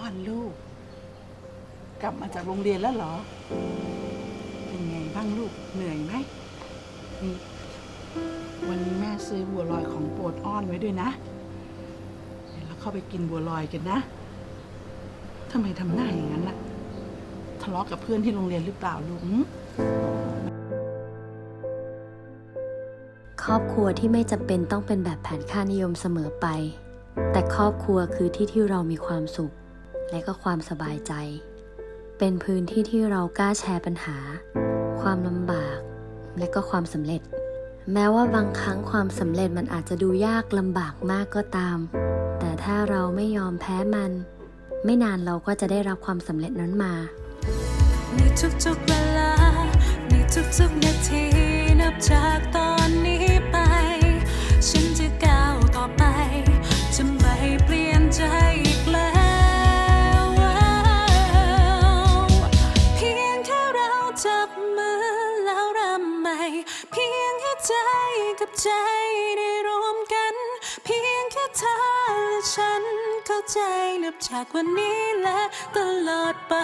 อนลูก กลับมาจากโรงเรียนแล้วเหรอ เป็นไงบ้างลูกเหนื่อยไหมนี่วันนี้แม่ซื้อบัวลอยของโปรดอ้อนไว้ด้วยนะเดี๋ยวเราเข้าไปกินบัวลอยกันนะทำไมทำหน้าอย่างนั้นล่ะทะเลาะกับเพื่อนที่โรงเรียนหรือเปล่าลูกหึครอบครัวที่ไม่จำเป็นต้องเป็นแบบแผนค่านิยมเสมอไป แต่ครอบครัวคือที่ที่เรามีความสุข และก็ความสบายใจ เป็นพื้นที่ที่เรากล้าแชร์ปัญหา ความลำบาก และก็ความสำเร็จ แม้ว่าบางครั้งความสำเร็จมันอาจจะดูยากลำบากมากก็ตาม แต่ถ้าเราไม่ยอมแพ้มัน ไม่นานเราก็จะได้รับความสำเร็จนั้นมาในทุกๆเวลา เพียงแค่ใจกับใจได้รวมกัน เพียงแค่เธอและฉันเข้าใจนับจากวันนี้และตลอดไป